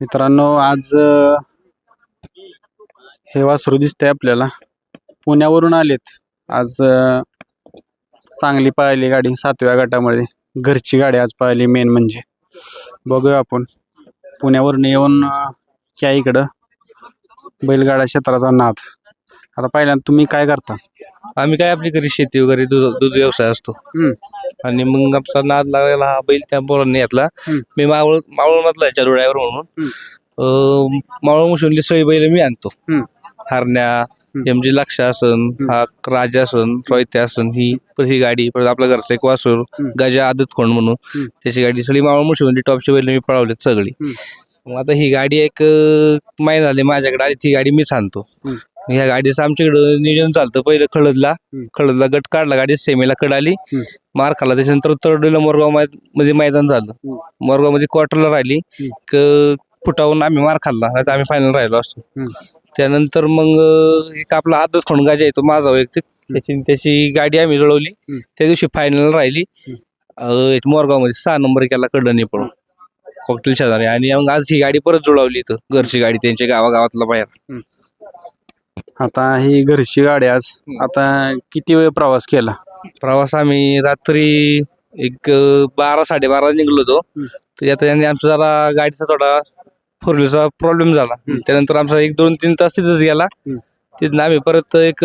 मित्रांनो आज अ, हे वासरू दिसतंय आपल्याला. पुण्यावरून आलेत. आज चांगली पाहिली गाडी सातव्या गटामध्ये. घरची गाडी आज पाहिली मेन म्हणजे. बघूया आपण. पुण्यावरून येऊन या इकडं? बैलगाडा क्षेत्राचा नाद. आता पहिल्यांदा तुम्ही काय करता आम्ही काय आपली घरी शेती वगैरे दूध दूध व्यवसाय असतो हम्म. आणि मग आमचा नाद लागलेला हा बैल त्या पोरांनी घेतला हम्म. मी मावळ मावळ मधला याच्या डोळ्यावर म्हणून मावळ मुशनली सगळी बैल मी आणतो हम्म. हरण्या एम जी लक्ष असन हा राजा असन रोहित्या असन ही परत ही गाडी परत आपल्या घरचं एक वासूर हम्म. गजा आदत खोंड म्हणून हम्म. त्याची गाडी सगळी मावळ मुशनली टॉपची बैल मी पळवलीत सगळी हम्म. मग आता ही गाडी एक अं, झाली माझ्याकडे आली ती गाडी मीच आणतो हम्म. ह्या गाडीचं आमच्याकडं नियोजन चालतं पहिलं खळदला. खळदला गट काढला. गाडी सेमीला कड आली. मार खाल्ला. त्याच्यानंतर तरडीला मोरगावमध्ये मैदान झालं. मोरगावमध्ये क्वार्टरला राहिली. फुटावून आम्ही मार खाल्ला. नाहीतर आम्ही फायनल राहिलो असतो. त्यानंतर मग एक आपला आदच खोंडगाजा येतो माझा वैयक्तिक. त्याची त्याची गाडी आम्ही जुळवली. त्या दिवशी फायनल राहिली. मोरगावमध्ये सहा नंबर केला कडनी पळून. कॉकटेल शेजारी. आणि मग आज ही गाडी परत जुळवली इथं. घरची गाडी त्यांच्या गावागावातला बाहेर. आता ही घरची गाडी आज आता किती वेळ प्रवास केला? प्रवास आम्ही रात्री एक बारा साडेबारा निघलो होतो. आता आमचा जरा गाडीचा थोडा फोर व्हीलरचा प्रॉब्लेम झाला. त्यानंतर आमचा एक दोन तीन तास तिथंच गेला. तिथून आम्ही परत एक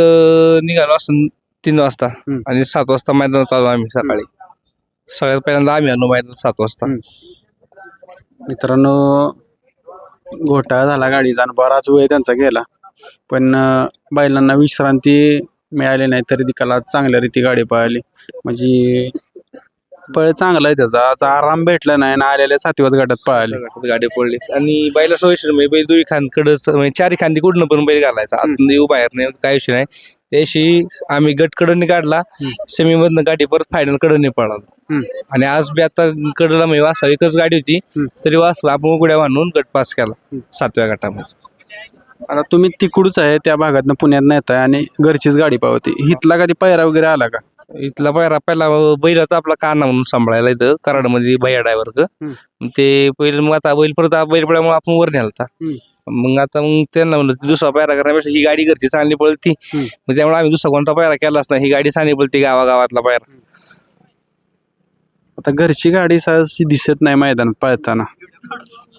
निघालो असं तीन वाजता. आणि सात वाजता मैदानात आलो आम्ही सकाळी. सगळ्यात पहिल्यांदा आम्ही आलो मैदानात सात वाजता. मित्रांनो घोटाळा झाला गाडीचा आणि बराच वेळ त्यांचा गेला. पण अं, बैलांना विश्रांती मिळाली नाही तरी तिकाला चांगल्या रीती गाडी पळाली. म्हणजे पळ चांगला आहे त्याचा. आज आराम भेटला नाही आणि आलेल्या सातव्याच गटात पळाले. गाडी पडली. आणि बैला सोयीशीर म्हणजे बैल दुई खांदकडच म्हणजे चारी खांदी कुठनं पण बैल घालायचा. आतून येऊ बाहेर नाही काय विषय नाही. त्याशी आम्ही गट कडनी काढला. सेमी मधनं गाडी परत फायनल कडनी पळालो. हम्म. आणि आज बी आता कडला म्हणजे वासा एकच गाडी होती. हम्म. तरी वासला आपण उघड्या बांधून गट पास केला. सातव्या गटामध्ये. आता तुम्ही तिकडूच आहे त्या भागातनं पुण्यात नेत आहे आणि घरचीच गाडी पावती. हितला कधी पैरा वगैरे आला का? इथला पहिला पहिला बैलाचा आपला काना म्हणून सांभाळायला इथं कराडमध्ये भैया ड्रायव्हर ते पहिले मग आता बैल परत बैल पळल्यामुळे आपण वर नेलता. हम्म. मग आता मग त्यांना म्हणलं दुसरा पायरा करण्यापेक्षा ही गाडी घरची चांगली पळती. मग त्यामुळे आम्ही दुसरा कोणता पायरा केलाच नाही ही गाडी चांगली पळती गावागावातला पायरा. आता घरची गाडी सहजी दिसत नाही मैदानात पळताना.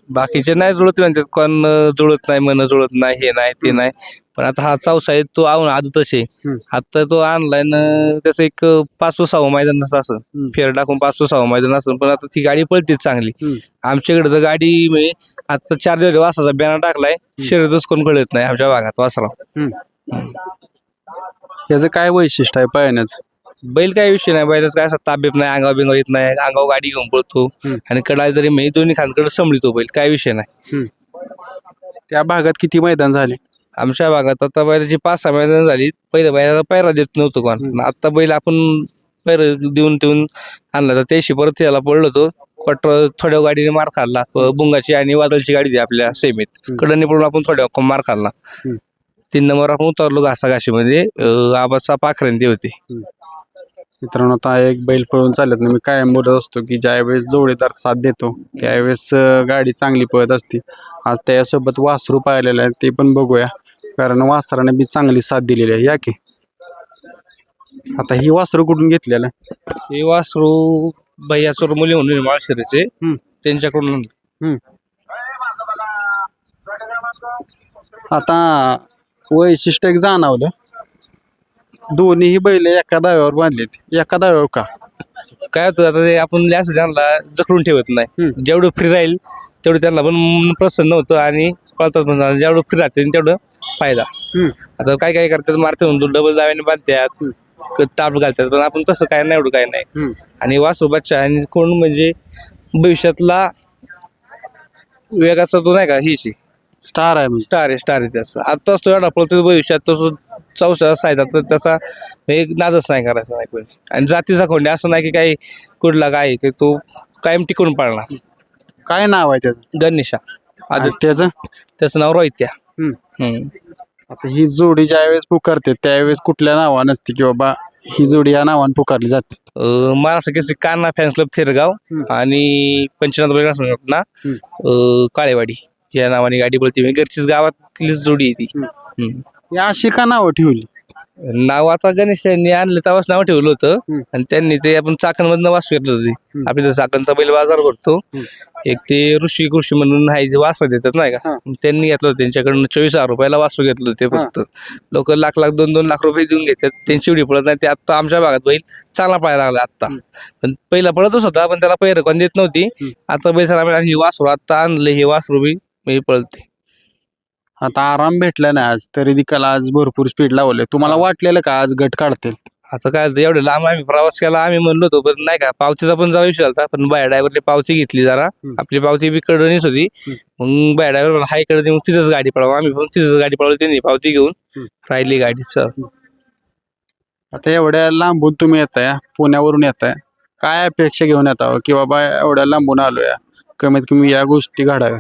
बाकीचे नाही जुळत म्हणतात कोण जुळत नाही मन जुळत नाही हे नाही ते नाही. पण आता हा चौसा आहे तो आवून आज तसे. हम्म. आता तो ऑनलाईन त्याचं एक पाच तो सहा मैदान असं हम्म. फेर टाकून पाच तो सहा मैदान असं. पण आता ती गाडी पळतेच चांगली. हम्म. आमच्याकडे तर गाडी म्हणजे आता चार दिवस वासाचा बॅनर टाकलाय. शर्यतच कोण कळत नाही आमच्या भागात वासरा याचं काय वैशिष्ट्य आहे पळण्याचं बैल काय विषय नाही बैलाच काय असं ताब्यात नाही अंगाव बिंगाव येत नाही अंगाव गाडी घेऊन पळतो. आणि कडाल तरी मी दोन्ही खांदकडे संभळतो बैल काय विषय नाही. त्या भागात किती मैदान झाले? आमच्या भागात आता बैलाची पाच सहा मैदान झाली पहिल्या बैलाला पैरा देत नव्हतो कोण. आता बैल आपण पैर देऊन देऊन आणला तर त्याशी परत त्याला पडलो होतो. क्वार्टर थोड्या गाडीने मार खाल्ला बुंगाची आणि वादळची गाडी दी आपल्या सेमीत. कडनी पडून आपण थोड्या मार खाल्ला. तीन नंबर आपण उतरलो घासाघाशीमध्ये आबाचा पाखरेंती होती. मित्रांनो आता एक बैल पळून चालत नाही. मी कायम बोलत असतो की ज्यावेळेस जोडीदार साथ देतो त्यावेळेस गाडी चांगली पळत असते. आज त्यासोबत वासरू पाहिलेलं आहे ते पण बघूया. कारण वासराने बी चांगली साथ दिलेली आहे या की? आता ही वासरू कुठून घेतलेलं आहे? हे वासरू भैया चोरमुली म्हणून माळशिरीचे हम्म. त्यांच्याकडून आणलं. आता वैशिष्ट्य एक जाणवलं. दोन्हीही बैल एका दाव्यावर बांधलेत. एका दाव्यावर का? काय होतं आता ते आपण जास्त त्यांना जखडून ठेवत नाही. हम्म. जेवढं फ्री राहील तेवढं त्यांना पण प्रसन्न होतं आणि पळतात पण. जेवढं फ्री राहते तेवढं फायदा. आता काय काय करतात मारते म्हणून डबल दाव्याने बांधतात क- टाप घालतात पण आपण तसं काय नाही एवढं काय नाही. आणि वासू बच्चा आणि कोण म्हणजे भविष्यातला वेगाचा तो नाही का हिशी स्टार आहे म्हणजे. स्टार आहे स्टार आहे त्याचा. आत्ताच तो एवढा पळतो भविष्यात तसं चौसा सायदा तर त्याचा एक नादच नाही करायचा नाही कोणी. आणि जातीचा खोंडे असं नाही की काही कुठला काय की तो कायम टिकून पाळणार. काय नाव आहे त्याचं? गणेशा. आणि आधी त्याचं? त्याचं नाव रोहित्या. हम्म. हम्म. आता ही जोडी ज्यावेळेस पुकारते त्यावेळेस कुठल्या नावानं असते की बाबा ही जोडी या नावानं पुकारली जाते? अं, महाराष्ट्र केसरी कान्हा फॅन्स क्लब थेरगाव आणि पंचनाथ ना काळेवाडी. या नावाने गाडी पळते. म्हणजे घरचीच गावातलीच जोडी आहे ती. हम्म. हम्म. ही अशी का नावं ठेवली नाव आता गणेश यांनी आणलं तेव्हाच नाव ठेवलं. होतं आणि त्यांनी ते आपण चाकणमधनं वासू घेतलं होते. आपल्या चाकणचा बैल बाजार भरतो. एक ते ऋषी कृषी म्हणून आहे जे वासरं देतात नाही. का त्यांनी घेतलं होतं त्यांच्याकडनं चोवीस हजार रुपयाला वासरू घेतलं होते. फक्त लोक लाख लाख दोन दोन लाख रुपये देऊन घेतात त्यांची एवढी पळत नाही ते आता आमच्या भागात बैल चांगला पळायला लागला आता. पण पहिला पळतच होता पण त्याला पैर कोण देत नव्हती. आता बैल सला हे वासरू आता आणलं हे वासरू बी मी पळते आता आराम भेटला ना आज तरी दिकाला आज भरपूर स्पीड लावले. तुम्हाला वाटलेलं का आज गट काढतील? आता काय झालं, एवढे लांब आम्ही प्रवास केला आम्ही म्हणलो होतो पण नाही का पावतीचा पण जरा विषय झाला पण बाय ड्रायव्हरने पावती घेतली जरा. हम्म. आपली पावती बी कडणीच होती. मग बाय ड्रायव्हर हायकडे मग तिथंच गाडी पळावं. आम्ही पण तिथंच गाडी पळवली त्यांनी पावती घेऊन. हम्म. राहिली गाडीच आता एवढ्या लांबून तुम्ही येताय पुण्यावरून येताय काय अपेक्षा घेऊन येता हो? की बाबा एवढ्या लांबून आलोय कमीत कमी या गोष्टी घडाव्या.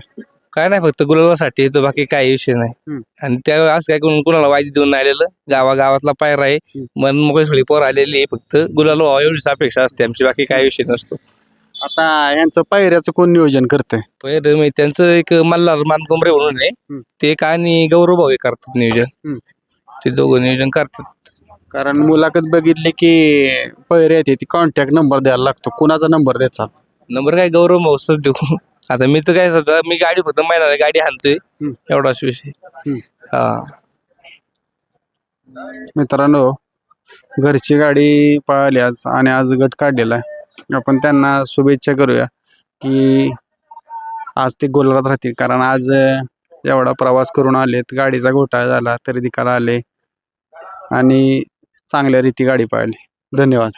काय नाही फक्त गुलालासाठी तर बाकी काही विषय नाही. हम्म. आणि त्या असं काय कोण कुणाला वायदी देऊन नाही आलेलं गावा गावातला पायरा आहे मन मोकळी सगळी पोर आलेली आहे फक्त गुलाल व्हावं एवढीच अपेक्षा असते आमची बाकी काही विषय नसतो. आता यांचं पायऱ्याचं कोण नियोजन करतंय? पहिलं म्हणजे त्यांचं एक मल्हार मानकोंबरे म्हणून आहे. हम्म. ते एक आणि गौरव भाऊ हे करतात नियोजन. हम्म. ते दोघं नियोजन करतात. कारण मुलाखत बघितली की पैरे येते ती कॉन्टॅक्ट नंबर द्यायला लागतो. कुणाचा नंबर द्यायचा नंबर काय? गौरव भाऊच देऊ आता मी तर काय सध्या मी गाडी फक्त महिना गाडी हाणतोय हम्म. एवढाच विषय. हम्म. हा. मित्रांनो घरची गाडी पळाली आज आणि आज गट काढलेला आहे. आपण त्यांना शुभेच्छा करूया की आज ते गोलात राहतील. कारण आज अं, एवढा प्रवास करून आलेत गाडीचा घोटाळा झाला तरी तिकाला आले आणि चांगल्या रीती गाडी पळाली. धन्यवाद.